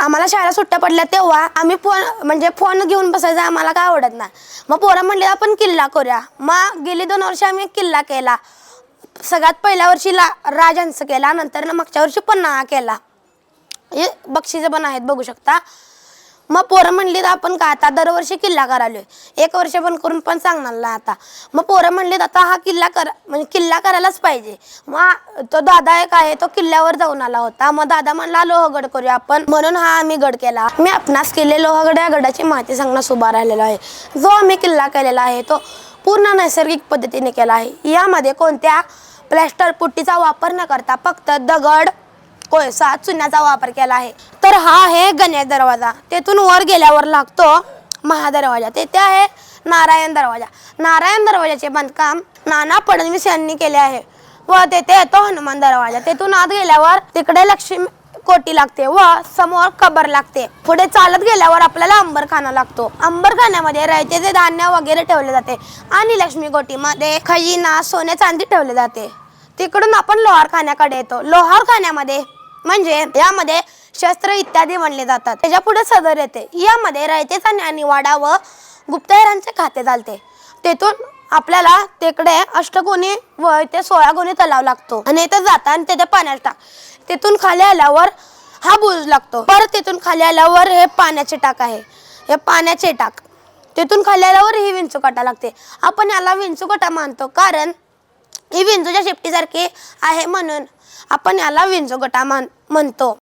आम्हाला शाळा सुट्ट्या पडल्या तेव्हा आम्ही फोन म्हणजे फोन घेऊन बसायचं आम्हाला काय आवडत नाही. मग पोरं म्हणले आपण किल्ला करूया. मग गेली दोन वर्ष आम्ही किल्ला केला. सगळ्यात पहिल्या वर्षी ला राजांचं केला नंतर ना मागच्या वर्षी पन्हाळा केला. हे बक्षिसं पण आहेत बघू शकता. मग पोरं म्हणली तर आपण का आता दरवर्षी किल्ला करायलोय एक वर्ष पण करून पण सांगणार ना आता. मग पोरं म्हणलीत आता हा किल्ला कर म्हणजे किल्ला करायलाच पाहिजे. मग तो दादा एक आहे तो किल्ल्यावर जाऊन आला होता. मग दादा म्हणला लोहगड करूया आपण. म्हणून हा आम्ही गड केला. मी आपणास केले लोहगड या गडाची माहिती सांगण्यास उभा राहिलेला आहे. जो आम्ही किल्ला केलेला आहे तो पूर्ण नैसर्गिक पद्धतीने केला आहे. यामध्ये कोणत्या प्लॅस्टर पुट्टीचा वापर न करता फक्त दगड कोळसा चुन्याचा वापर केला आहे. तर हा आहे गणेश दरवाजा. तेथून वर गेल्यावर लागतो महादरवाजा. तेथे आहे नारायण दरवाजा. नारायण दरवाजाचे बांधकाम नाना फडणवीस यांनी केले आहे व तेथे येतो हनुमान दरवाजा. तेथून आत गेल्यावर तिकडे लक्ष्मी कोटी लागते व समोर कबर लागते. पुढे चालत गेल्यावर आपल्याला अंबरखाना लागतो. अंबरखान्यामध्ये रयतेचे धान्य वगैरे ठेवले जाते आणि लक्ष्मी कोटीमध्ये खजिना सोने चांदी ठेवले जाते. तिकडून आपण लोहार खाण्याकडे येतो. लोहार खाण्यामध्ये म्हणजे यामध्ये शस्त्र इत्यादी म्हणले जातात. त्याच्या पुढे सदर येते. यामध्ये रयतेचा ज्ञानीवाडा व गुप्तहेरांचे खाते चालते. तेथून आपल्याला तिकडे अष्टकोनी व ते सोळा गुणी तलाव लागतो. आणि इथं जाता आणि तिथे पाण्यात टाक. तिथून खाली आल्यावर हा बुज लागतो. परत तिथून खाली आल्यावर हे पाण्याचे टाक आहे. हे पाण्याचे टाक. तिथून खाली आल्यावर ही विंचुकाटा लागते. आपण याला विंचुकाटा मानतो. कारण ही विंचूच्या शेपटीसारखी आहे म्हणून आपण याला विंजोगटा मान म्हणतो.